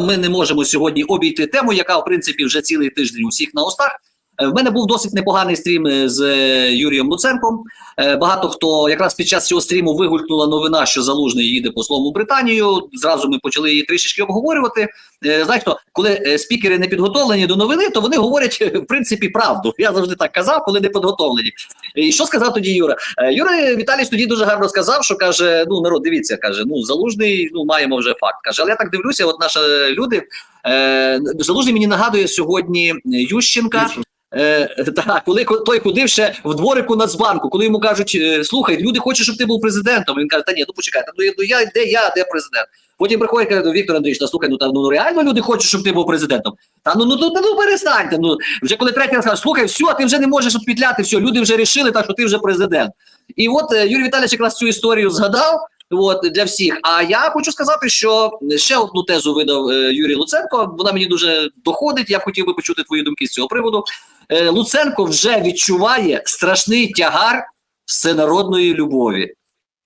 Ми не можемо сьогодні обійти тему, яка в принципі вже цілий тиждень усіх на устах. Е, В мене був досить непоганий стрім е, з е, Юрієм Луценком. Багато хто якраз під час цього стріму вигулькнула новина, що залужний їде послом у Британію. Зразу ми почали її трішечки обговорювати. Знаєте, коли спікери не підготовлені до новини, то вони говорять в принципі правду. Я завжди так казав, коли не підготовлені. І що сказав тоді Юра? Юра Віталійович тоді дуже гарно сказав, що каже: ну народ, дивіться, каже, ну залужний, ну маємо вже факт. Каже, але я так дивлюся, от наші люди. Залужний мені нагадує сьогодні Ющенка. Е, так, коли ко- той ходив ще в дворику Нацбанку, коли йому кажуть, е, слухай, люди хочуть, щоб ти був президентом. Він каже, та ні, ну почекайте, ну я, ну, я де я, де президент? Потім приходить каже, «Ну, Віктор Андрійович, та слухай, ну та ну реально люди хочуть, щоб ти був президентом. Та ну ну ну, ну перестаньте. Ну вже коли третій раз кажуть, слухай, все, ти вже не можеш відпетляти, все, люди вже рішили, так що ти вже президент. І от е, Юрій Віталійович якраз цю історію згадав. От для всіх. А я хочу сказати, що ще одну тезу видав е, Юрій Луценко. Вона мені дуже доходить. Я хотів би почути твої думки з цього приводу. Е, Луценко вже відчуває страшний тягар всенародної любові.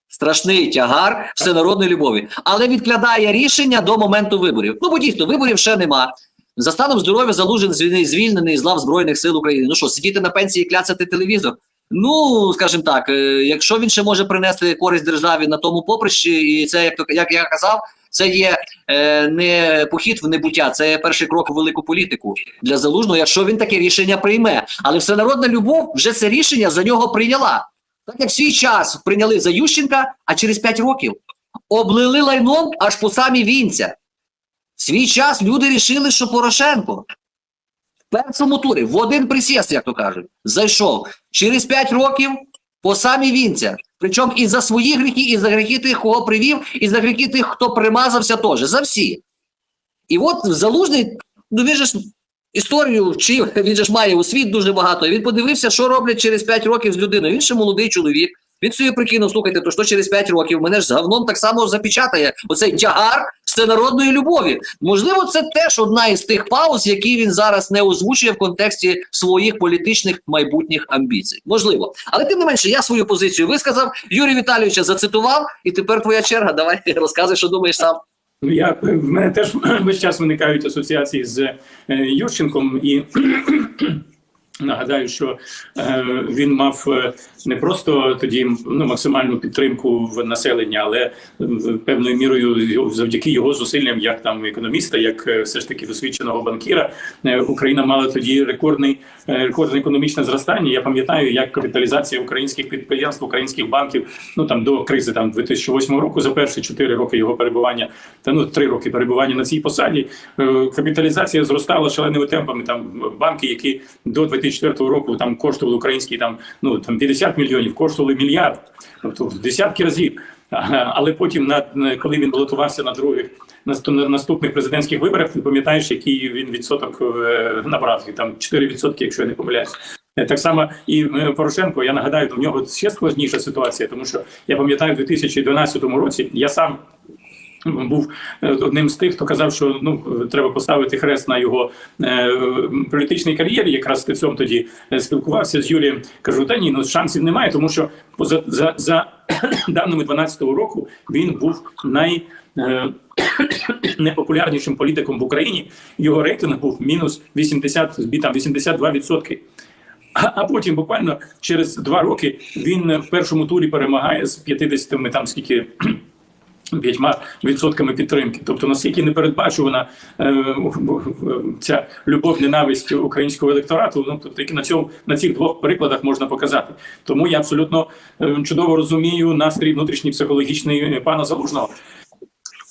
Страшний тягар всенародної любові, але відкладає рішення до моменту виборів. Ну, бо дійсно, виборів ще нема. За станом здоров'я залужен звільнений з лав Збройних сил України. Ну що, сидіти на пенсії і кляцати телевізор? Ну, скажімо так, е, якщо він ще може принести користь державі на тому поприщі, і це, як, як я казав, це є е, не похід в небуття, це є перший крок у велику політику для залужного, якщо він таке рішення прийме. Але всенародна любов вже це рішення за нього прийняла. Так як свій час прийняли за Ющенка, а через 5 років облили лайном аж по самі вінця. Свій час люди рішили, що Порошенко першому турі в один присіст, як то кажуть, зайшов через 5 років по самі вінця. Причому і за свої гріхи, і за гріхи тих, кого привів, і за гріхи тих, хто примазався теж. За всі. І от залужний, ну він же ж історію вчив, він же ж має освіт дуже багато. Він подивився, що роблять через 5 років з людиною. Він ще молодий чоловік. Він собі прикинув, слухайте, то що через 5 років мене ж з так само запечатає оцей тягар всенародної любові. Можливо, це теж одна із тих пауз, які він зараз не озвучує в контексті своїх політичних майбутніх амбіцій. Можливо, але тим не менше, я свою позицію висказав. Юрій Віталійовича зацитував, і тепер твоя черга. Давай розказуй, що думаєш сам. Я в мене теж весь час виникають асоціації з е, Ющенком, і нагадаю, що е, він мав е, не просто тоді ну, максимальну підтримку в населення, але е, певною мірою завдяки його зусиллям, як там економіста, як все ж таки досвідченого банкіра, Україна мала тоді рекордний рекордне економічне зростання. Я пам'ятаю, як капіталізація українських підприємств, українських банків, ну там до кризи там 2008 року, за перші 4 роки його перебування, та ну 3 роки перебування на цій посаді, капіталізація зростала шаленими темпами. Там банки, які до 2004 року там коштували українські там ну там 50 мільйонів, коштували мільярд, тобто десятки разів. Але потім, на коли він балотувався на других на наступних президентських виборах, ти пам'ятаєш, який він відсоток е, набрав там 4%, якщо я не помиляюсь. Е, Так само і е, Порошенко. Я нагадаю, у нього ще складніша ситуація, тому що я пам'ятаю, в 2012 році я сам був е, одним з тих, хто казав, що ну треба поставити хрест на його е, політичній кар'єрі. Якраз з Тицьом тоді е, спілкувався з Юрієм. Кажу, та ні, ну шансів немає, тому що поза за, за даними 12-го року він був най е, непопулярнішим політиком в Україні. Його рейтинг був мінус 80, збі- там 82%. А, а потім, буквально через два роки, він в першому турі перемагає з 50 там скільки. П'ятьма відсотками підтримки, тобто наскільки непередбачувана е, ця любов, ненависть українського електорату. Ну тобто на цьому на цих двох прикладах можна показати. Тому я абсолютно е, чудово розумію настрій внутрішній психологічний пана залужного.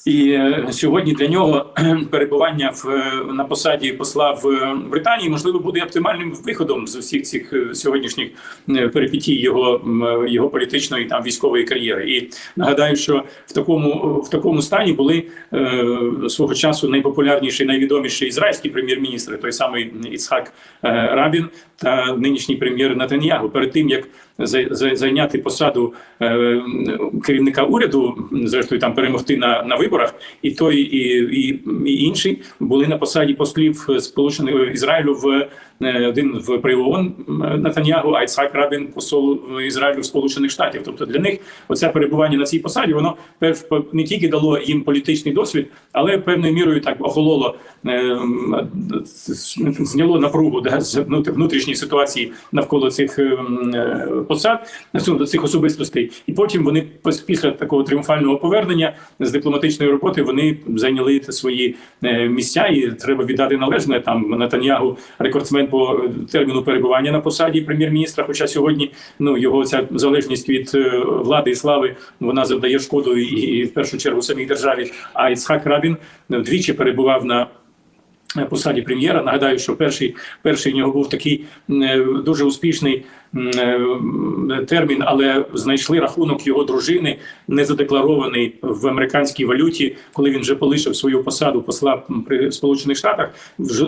І е, сьогодні для нього перебування в е, на посаді посла в е, Британії можливо буде оптимальним виходом з усіх цих сьогоднішніх перипетій його його політичної там військової кар'єри. І нагадаю, що в такому в такому стані були е, свого часу найпопулярніші, найвідоміші ізраїльські прем'єр-міністри, той самий Іцхак Рабін та нинішній прем'єр Натаньягу. Перед тим як зайняти посаду е, керівника уряду, зрештою там перемогти на, на виборах, і той, і, і, і інші були на посаді послів Сполучених Ізраїлю в е, один в при ООН Натаньягу, а Іцхак Рабін посол Ізраїлю в Сполучених Штатів. Тобто для них оце перебування на цій посаді воно не тільки дало їм політичний досвід, але певною мірою так охололо е, зняло напругу да, з внутрішньої ситуації навколо цих посад, до цих особистостей. І потім вони після такого тріумфального повернення з дипломатичної роботи вони зайняли свої е, місця, і треба віддати належне там Натаньягу рекордсмен по е, терміну перебування на посаді прем'єр-міністра. Хоча сьогодні ну його ця залежність від е, влади і слави вона завдає шкоду і, і в першу чергу самій державі. А Іцхак Рабін вдвічі перебував на посаді прем'єра. Нагадаю, що перший перший нього був такий дуже успішний термін, але знайшли рахунок його дружини, не задекларований в американській валюті, коли він вже полишив свою посаду посла при Сполучених Штатах.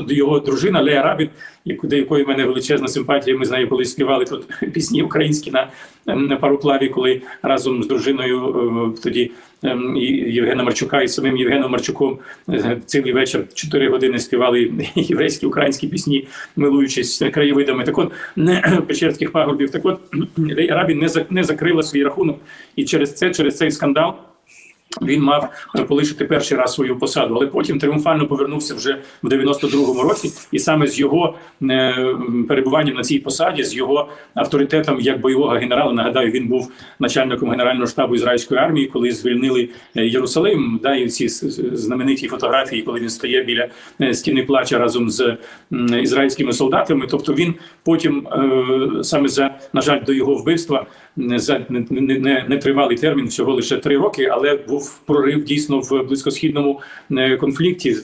Його дружина Лея Рабін, яку- до якої в мене величезна симпатія. Ми з нею колись співали тут пісні українські на, на пароплаві, коли разом з дружиною е, тоді ем, Євгена Марчука і самим Євгеном Марчуком е, цілий вечір 4 години співали єврейські українські пісні, милуючись краєвидами. Так от Печерських пагорбів. Так от Лея не не закрила свій рахунок, і через це, через цей скандал. Він мав полишити перший раз свою посаду, але потім тріумфально повернувся вже в 92-му році, і саме з його е, перебуванням на цій посаді, з його авторитетом як бойового генерала. Нагадаю, він був начальником генерального штабу ізраїльської армії, коли звільнили е, Єрусалим. Да, і ці знамениті фотографії, коли він стає біля е, стіни плача разом з ізраїльськими солдатами. Тобто він потім саме за на жаль до його вбивства за не, не, не, не тривалий термін, всього лише три роки, але був прорив дійсно в близькосхідному е, конфлікті.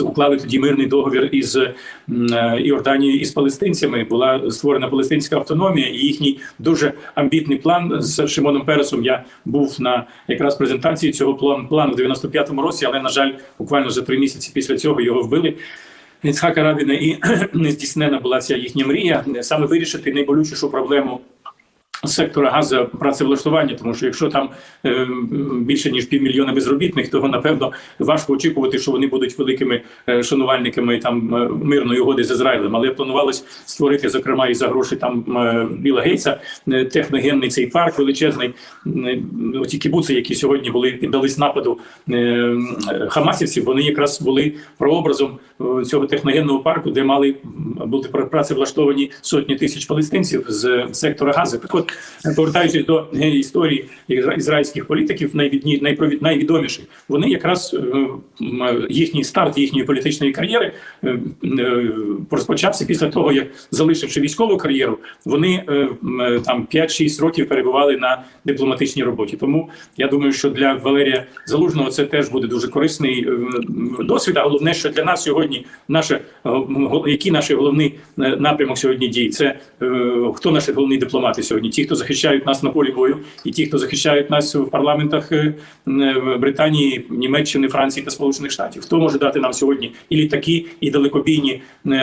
Уклали тоді мирний договір із е, Іорданією і з палестинцями. Була створена палестинська автономія, і їхній дуже амбітний план з Шимоном Пересом. Я був на якраз презентації цього плану плану в 95-му році, але на жаль, буквально за три місяці після цього його вбили. Іцхака Рабіна і не здійснена була ця їхня мрія саме вирішити найболючішу проблему сектора газу працевлаштування, тому що якщо там е, більше ніж півмільйона безробітних, то напевно важко очікувати, що вони будуть великими е, шанувальниками там е, мирної угоди з Ізраїлем. Але планувалось створити, зокрема, і за гроші там Біла Гейтса, техногенний цей парк величезний. Е, Оті кібуци, які сьогодні були піддались нападу е, хамасівців, вони якраз були прообразом цього техногенного парку, де мали бути пра- працевлаштовані сотні тисяч палестинців з сектора Гази. Так от, повертаючись до е, історії ізраїльських політиків, найвідні, найпровід, найвідоміших, вони якраз е, їхній старт їхньої політичної кар'єри е, е, розпочався після того, як залишивши військову кар'єру, вони е, е, там 5-6 років перебували на дипломатичній роботі. Тому я думаю, що для Валерія Залужного це теж буде дуже корисний е, досвід. А головне, що для нас сьогодні наше е, м, гол- який наш головний е, напрямок сьогодні дій? Це е, хто наші головні дипломати сьогодні? Ті, хто захищають нас на полі бою, і ті, хто захищають нас в парламентах е, Британії, Німеччини, Франції та Сполучених Штатів. Хто може дати нам сьогодні і літаки, і далекобійні е,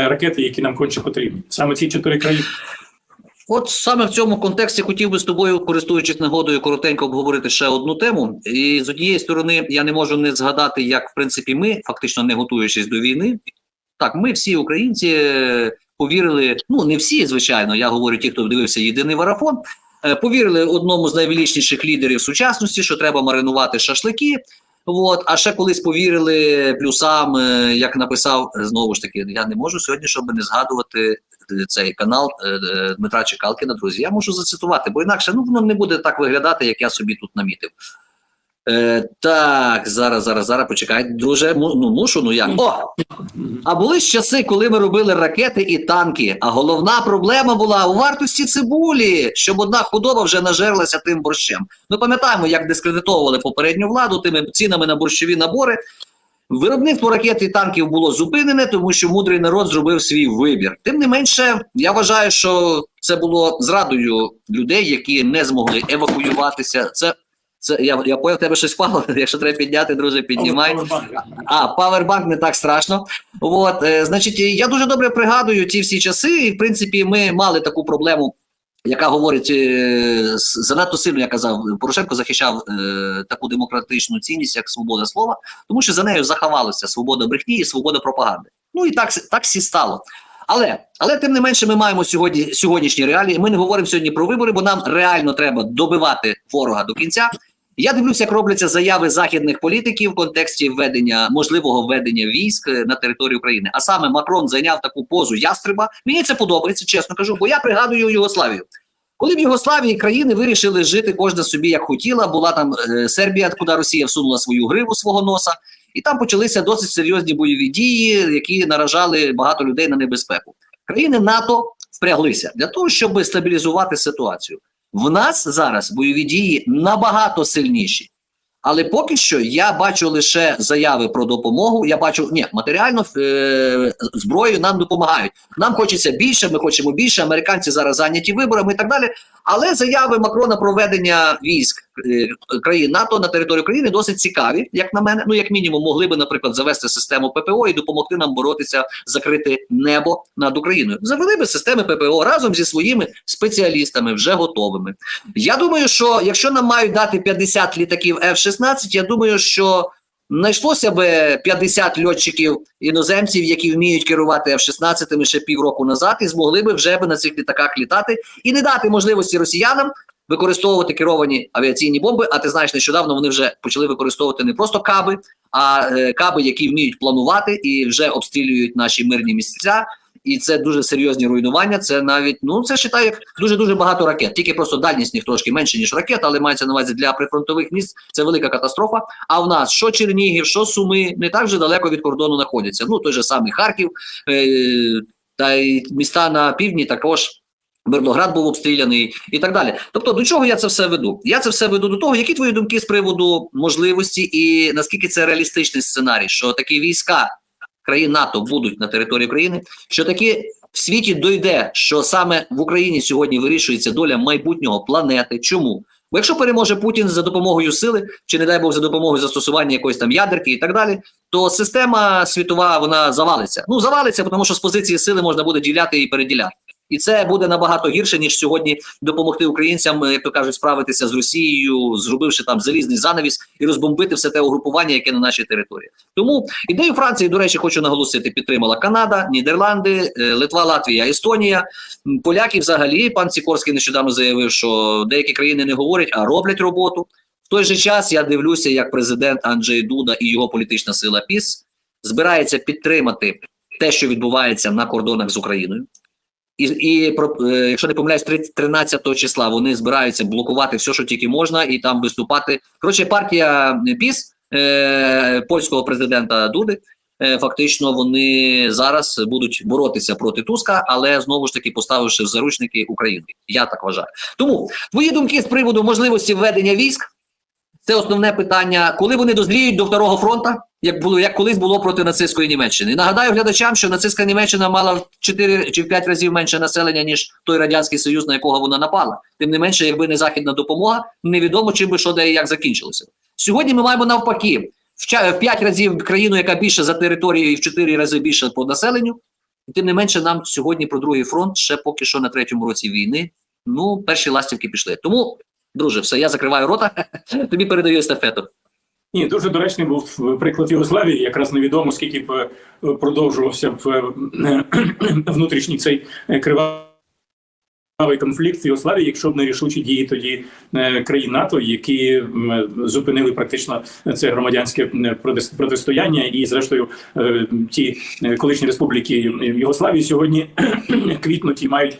ракети, які нам конче потрібні? Саме ці чотири країни. От саме в цьому контексті хотів би з тобою, користуючись нагодою, коротенько обговорити ще одну тему. І з однієї сторони, я не можу не згадати, як в принципі ми, фактично не готуючись до війни, так, ми всі українці е, повірили. Ну не всі, звичайно. Я говорю, ті, хто дивився єдиний марафон, е, повірили одному з найвеличніших лідерів сучасності, що треба маринувати шашлики. От, а ще колись повірили плюсам, е, як написав знову ж таки, я не можу сьогодні, щоб не згадувати е, цей канал Дмитра Чекалкіна, друзі. Я можу зацитувати, бо інакше ну воно не буде так виглядати, як я собі тут намітив. Е, так, зараз, зараз, зараз почекайте, друже. Ну мушу, ну як. О! А були ж часи, коли ми робили ракети і танки. А головна проблема була у вартості цибулі, щоб одна худоба вже нажерлася тим борщем. Ми пам'ятаємо, як дискредитовували попередню владу тими цінами на борщові набори. Виробництво ракет і танків було зупинене, тому що мудрий народ зробив свій вибір. Тим не менше, я вважаю, що це було зрадою людей, які не змогли евакуюватися. Це це я, я поняв, тебе щось впало. Якщо треба підняти, друже, піднімай. А, павербанк не так страшно. От, е, значить, я дуже добре пригадую ті всі часи, і в принципі ми мали таку проблему яка говорить е, занадто сильно, я казав, Порошенко захищав е, таку демократичну цінність, як свобода слова, тому що за нею заховалася свобода брехні і свобода пропаганди. Ну і так, так всі стало. Але, але тим не менше, ми маємо сьогодні сьогоднішні реалії. Ми не говоримо сьогодні про вибори, бо нам реально треба добивати ворога до кінця. Я дивлюся, як робляться заяви західних політиків в контексті введення можливого введення військ е, на територію України. А саме Макрон зайняв таку позу ястреба. Мені це подобається, чесно кажу, бо я пригадую Югославію. Коли в Югославії країни вирішили жити кожна собі як хотіла, була там е, Сербія, куди Росія всунула свою гриву свого носа, і там почалися досить серйозні бойові дії, які наражали багато людей на небезпеку. Країни НАТО впряглися для того, щоб стабілізувати ситуацію. В нас зараз бойові дії набагато сильніші. Але поки що я бачу лише заяви про допомогу. Я бачу, ні, матеріально е, зброю нам допомагають. Нам хочеться більше, ми хочемо більше. Американці зараз зайняті виборами і так далі. Але заяви Макрона про введення військ країн НАТО на територію країни досить цікаві, як на мене. Ну, як мінімум, могли би, наприклад, завести систему ППО і допомогти нам боротися, закрити небо над Україною. Завели би системи ППО разом зі своїми спеціалістами, вже готовими. Я думаю, що якщо нам мають дати 50 літаків F-16, я думаю, що знайшлося би 50 льотчиків іноземців, які вміють керувати F-16 ще півроку назад, і змогли би вже би на цих літаках літати і не дати можливості росіянам використовувати керовані авіаційні бомби. А ти знаєш, нещодавно вони вже почали використовувати не просто каби, а е, каби, які вміють планувати і вже обстрілюють наші мирні місця. І це дуже серйозні руйнування. Це навіть ну це вважаю, як дуже дуже багато ракет. Тільки просто дальність їх трошки менше ніж ракет, але мається на увазі для прифронтових місць. Це велика катастрофа. А в нас що Чернігів, що Суми не так вже далеко від кордону знаходяться. Ну той же самий Харків е, та й міста на півдні також. Мирноград був обстріляний і так далі. Тобто, до чого я це все веду? Я це все веду до того, які твої думки з приводу можливості і наскільки це реалістичний сценарій, що такі війська країн НАТО будуть на території України, що таки в світі дойде, що саме в Україні сьогодні вирішується доля майбутнього планети. Чому? Бо якщо переможе Путін за допомогою сили, чи не дай Бог за допомогою застосування якоїсь там ядерки і так далі, то система світова вона завалиться. Ну завалиться, тому що з позиції сили можна буде діляти і переділяти. І це буде набагато гірше ніж сьогодні допомогти українцям, як то кажуть, справитися з Росією, зробивши там залізний занавіс і розбомбити все те угрупування, яке на нашій території. Тому ідею Франції, до речі, хочу наголосити, підтримала Канада, Нідерланди, е, Литва, Латвія, Естонія. Поляки, взагалі, пан Сікорський нещодавно заявив, що деякі країни не говорять, а роблять роботу. В той же час я дивлюся, як президент Анджей Дуда і його політична сила ПІС збирається підтримати те, що відбувається на кордонах з Україною. І, і е, якщо не помиляюсь, 30 13 числа вони збираються блокувати все, що тільки можна, і там виступати. Коротше, партія ПІС е, польського президента Дуди. е, Фактично, вони зараз будуть боротися проти Туска, але знову ж таки поставивши заручники Україну. Я так вважаю. Тому твої думки з приводу можливості введення військ це основне питання. Коли вони дозріють до второго фронта, як було як колись було проти нацистської Німеччини. Нагадаю глядачам, що нацистська Німеччина мала в 4 чи в 5 разів менше населення ніж той радянський союз, на якого вона напала. Тим не менше, якби не західна допомога, невідомо чим би що де і як закінчилося. Сьогодні ми маємо навпаки в 5 разів країну, яка більше за територією, і в 4 рази більше по населенню. І тим не менше, нам сьогодні про другий фронт ще поки що на третьому році війни. Ну, перші ластівки пішли. Тому, друже, все, я закриваю рота. Тобі передаю естафету. Ні, дуже доречний був приклад Югославії. Якраз невідомо скільки б е, продовжувався б е, внутрішній цей е, кривавий конфлікт в Югославії, якщо б не рішучі дії тоді країн НАТО, які зупинили практично це громадянське протистояння, і зрештою ті колишні республіки Югославії сьогодні квітнуть і мають.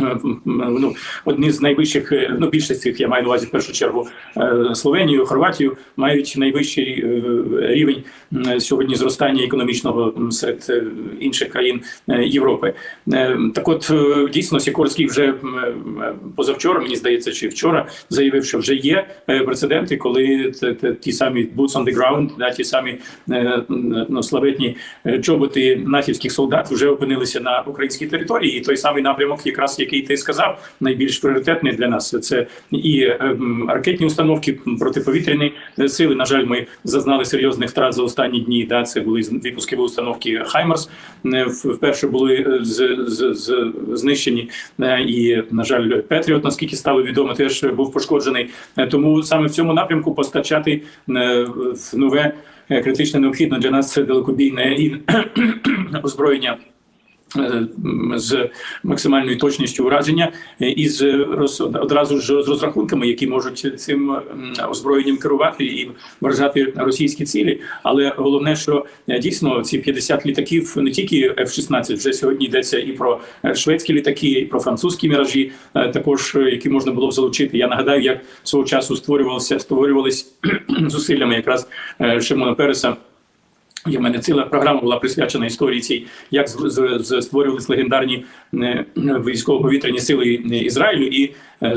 Е, м, Ну, одні з найвищих, е, ну більшість цих я маю на увазі в першу чергу е, Словенію, Хорватію мають найвищий е, рівень сьогодні зростання економічного серед е, інших країн е, Європи. Е, Так, от е, дійсно Сікорський вже е, позавчора, мені здається, чи вчора заявив, що вже є е, прецеденти, коли ті самі boots on the ground, да, ті самі е, ну, славетні е, чоботи натівських солдат вже опинилися на українській території, і той самий напрямок, якраз який ти сказав, найбільш пріоритетний для нас. Це і ем, ракетні установки, протиповітряні е, сили. На жаль, ми зазнали серйозних втрат за останні дні. Да, це були дві пускові установки Хаймерс. е, Вперше були е, з, з, з, знищені. Е, І, на жаль, Петріот, наскільки стало відомо, теж був пошкоджений. Е, Тому саме в цьому напрямку постачати е, нове е, критично необхідно для нас це далекобійне і озброєння. Е, З максимальною точністю ураження і з роз- одразу ж з розрахунками, які можуть цим озброєнням керувати і вражати російські цілі. Але головне, що е, дійсно ці 50 літаків не тільки F-16, вже сьогодні йдеться і про е, шведські літаки, і про французькі міражі, також які можна було б залучити. Я нагадаю, як свого часу створювалися створювались зусиллями якраз Шимона Переса. І в мене ціла програма була присвячена історії цій, як створювались легендарні е, військово-повітряні сили Ізраїлю, і е,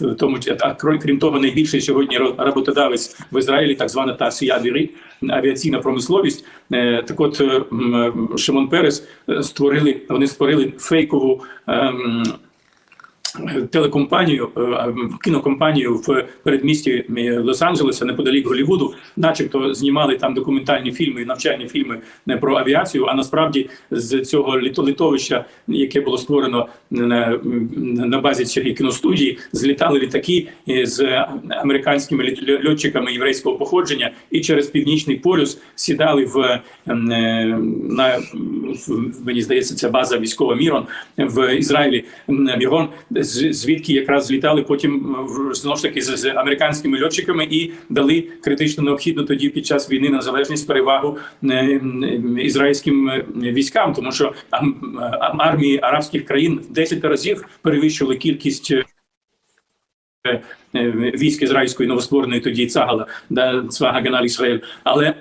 в тому а крім того, найбільший сьогодні ро- роботодавець в Ізраїлі, так звана Тасія Авірі, авіаційна промисловість. Е, Так, от е, Шимон Перес е, створили, вони створили фейкову. Телекомпанію, е, кінокомпанію в передмісті е, Лос-Анджелеса, неподалік Голлівуду, начебто знімали там документальні фільми, навчальні фільми е, про авіацію. А насправді з цього літо- литовища, яке було створено на, базі цієї кіностудії, злітали літаки з американськими льотчиками єврейського походження і через північний полюс сідали в е, на мені здається, це база військова Мірон в Ізраїлі м, Мірон, з- звідки якраз злітали потім знову ж таки з, американськими льотчиками і дали критично необхідну тоді під час війни на залежність перевагу е, ізраїльським е, військам, тому що армії арабських країн в 10 разів перевищували кількість. е, Військ ізраїльської новоствореної тоді Цагала, да, Цвага Ізраїль. Але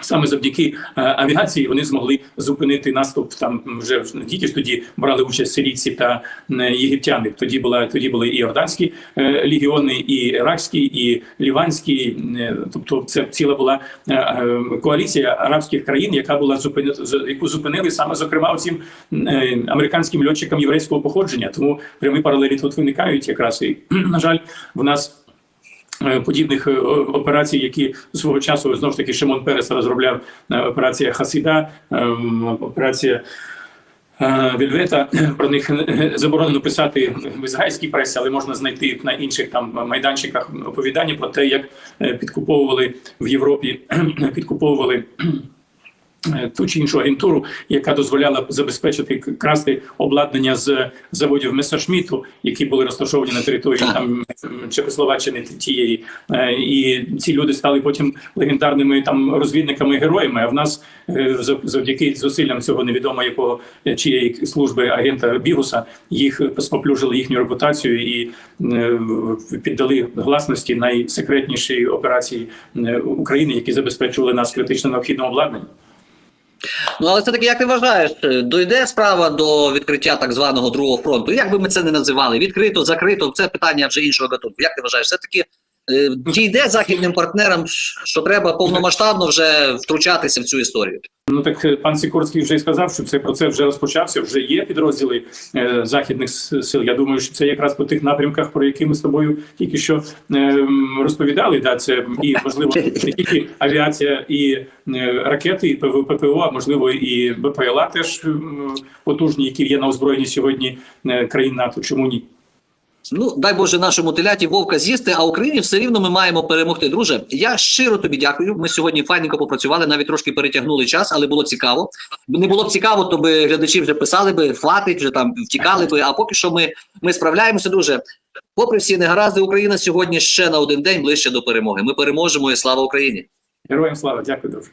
Саме завдяки е, авіації вони змогли зупинити наступ. Там вже не тільки ж тоді брали участь сирійці та е, єгиптяни. Тоді була тоді були і йорданські е, легіони, і іракські, і ліванські. Тобто, це ціла була коаліція арабських країн, яка була зупинена, яку зупинили саме зокрема цим американським льотчикам єврейського походження. Тому прямі паралелі тут виникають якраз і на жаль, в нас. Е, Подібних е, операцій, які свого часу знову ж таки Шимон Перес розробляв е, операція Хасида, ем, операція Вільвета. Про них заборонено писати в ізраїльській пресі, але можна знайти на інших там майданчиках оповідання про те, як підкуповували в Європі, підкуповували. Е, Ту чи іншу агентуру, яка дозволяла забезпечити красти обладнання з заводів Месершміту, які були розташовані на території там Чехословаччини тієї, Е, і ці люди стали потім легендарними там розвідниками героями. А в нас е, завдяки зусиллям цього невідомо якого чиєї служби агента Бігуса їх споплюжили їхню репутацію і піддали гласності найсекретніші операції України, які забезпечували нас критично необхідним обладнанням. Ну але все таки, як ти вважаєш, е, дойде справа до відкриття так званого другого фронту? Як би ми це не називали? Відкрито, закрито, це питання вже іншого гатунку. Як ти вважаєш, все таки е, дійде західним партнерам, що треба повномасштабно вже втручатися в цю історію? Ну так е, пан Сікорський вже й сказав, що цей процес вже розпочався. Вже є підрозділи е, західних сил. Я думаю, що це якраз по тих напрямках, про які ми з тобою тільки що е, розповідали. Да, це і можливо не тільки авіація, і е, ракети, і ППО, а можливо і БПЛА теж м, потужні, які є на озброєнні сьогодні е, країн НАТО. Чому ні? Ну, дай Боже, нашому теляті вовка з'їсти, а Україні все рівно ми маємо перемогти. Друже, я щиро тобі дякую. Ми сьогодні файненько попрацювали, навіть трошки перетягнули час, але було цікаво. Не було б цікаво, то би глядачі вже писали би, хватить, вже там втікали би. А поки що ми, ми справляємося, друже. Попри всі негаразди, Україна сьогодні ще на один день ближче до перемоги. Ми переможемо і слава Україні! Героям слава, дякую дуже.